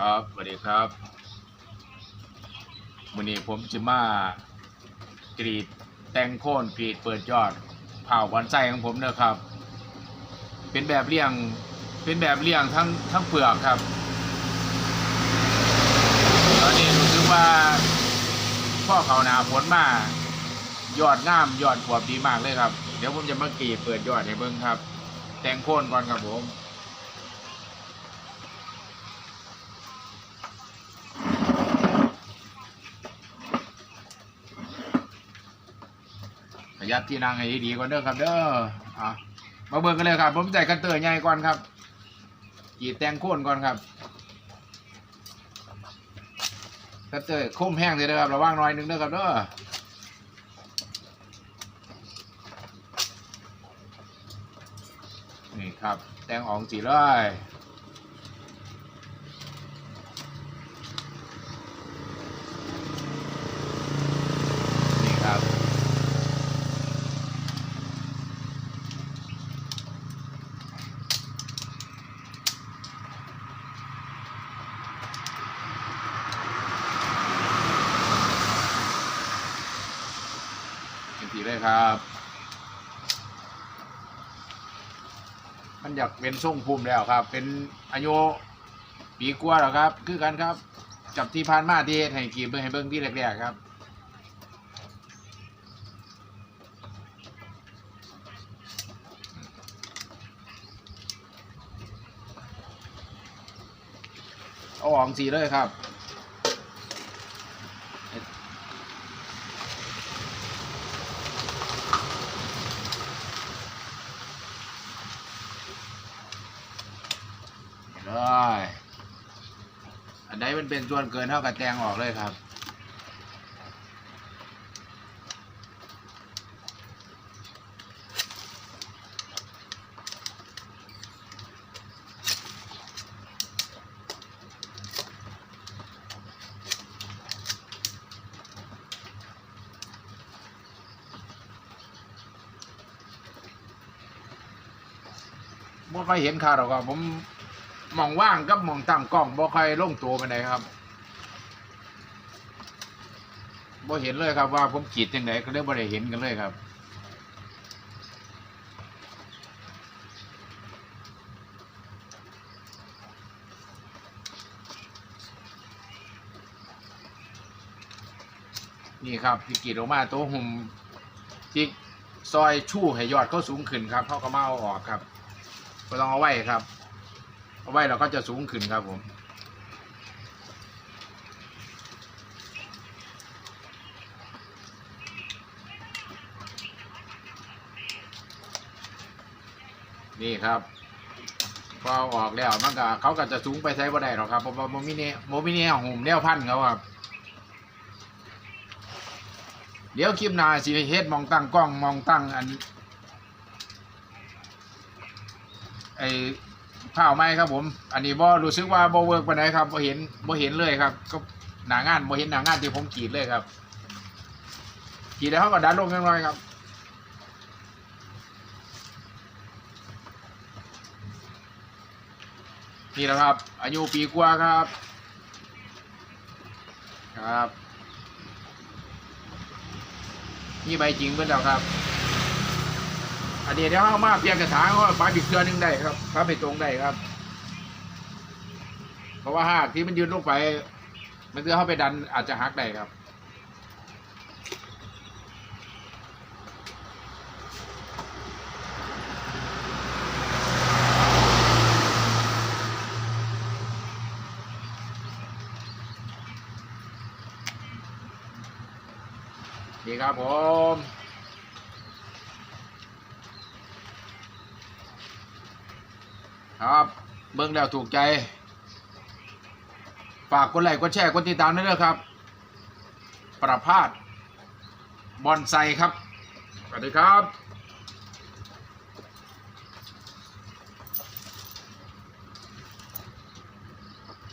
ครับสวัสดีครับวันนี้ผมจะมากรีดแต่งโค่นกรีดเปิดยอดเผาบอนไส้ของผมเนะครับ เป็นแบบเลี้ยงเป็นแบบเลี้ยงทั้งทั้งเปลือกครับ ตอนนี้รู้สึกว่าพ่อเขาหนาผลมายอดงามยอดขวบดีมากเลยครับ เดี๋ยวผมจะมากรีดเปิดยอดให้เบิ่งครับ แต่งโค่นก่อนครับผม ยับที่นั่งให้ดีก่อนเด้อครับ เด้ออะมาเบิ่งกันเลยครับ ผมใส่กันเตอร์ใหญ่ก่อนครับกีดแตงโค่นก่อนครับกันเตอร์คุ้มแห้งเลยเด้อครับระวังหน่อยหนึงเด้อครับเด้อนี่ครับ แตงอ่องสีเลยนี่ครับ เป็นสีเลยครับ มันอยากเป็นทรงภูมิแล้วครับ เป็นอายุปีกว่าแล้วครับ คือกันครับ จับที่พานมาที่เฮ็ดให้กีบเบิ่งให้เบิ่งที่แรกๆครับเอาออกสีเลยครับ เลยอันใดมันเป็นส่วนเกินเท่ากับแตงออกเลยครับ บ่ค่อยเห็นข่าวหรอกครับผม มองว่างกับมองตั้งกล้องบ่ค่อยลงตัวไปไหนใดครับบ่เห็นเลยครับว่าผมขีดยังไงก็เลยบ่ได้เห็นกันเลยครับ นี่ครับที่กรีดออกมาตัวหุ่มที่ซอยชู่ให้ยอดเขาสูงขึ้นครับเขาก็มาเอาออกครับก็ต้องเอาไว้ครับ เอาไว้เราก็จะสูงขึ้นครับผมนี่ครับพอออกแล้วมันก็เขาก็จะสูงไปใช้บ่ได้หรอกครับเพราะว่าโมมิเน่โมมิเน่หุ่มแนวพันเขาครับ เดี๋ยวคลิปหน้าสิเฮ็ดมองตั้งกล้องมองตั้งอันไอ ผ้าไหมครับผม อันนี้บ่รู้สึกว่าบ่เวิร์กปานครับบ่เห็นบ่เห็นเลยครับ ก็หนางานบ่เห็นหนางานที่ผมกรีดเลยครับกรีดแล้วเขาก็ดันลงยังไงครับนี่แหละครับ อายุปีกว่าครับ ครับนี่ใบจริงเพื่อนเราครับ อันนี้เดี๋ยวเอามาเปลี่ยนกระถางก็ปลาบิดเกลือนึงได้ครับปลาไปตรงได้ครับ เพราะว่าหากที่มันยืนลงไป มันจะเข้าไปดันอาจจะหักได้ครับดีครับผม ครับ เบิ้งแล้วถูกใจ ฝากกดไลค์กดแชร์กดติดตามด้วยนะครับ ประพาสบอนไซครับ สวัสดีครับ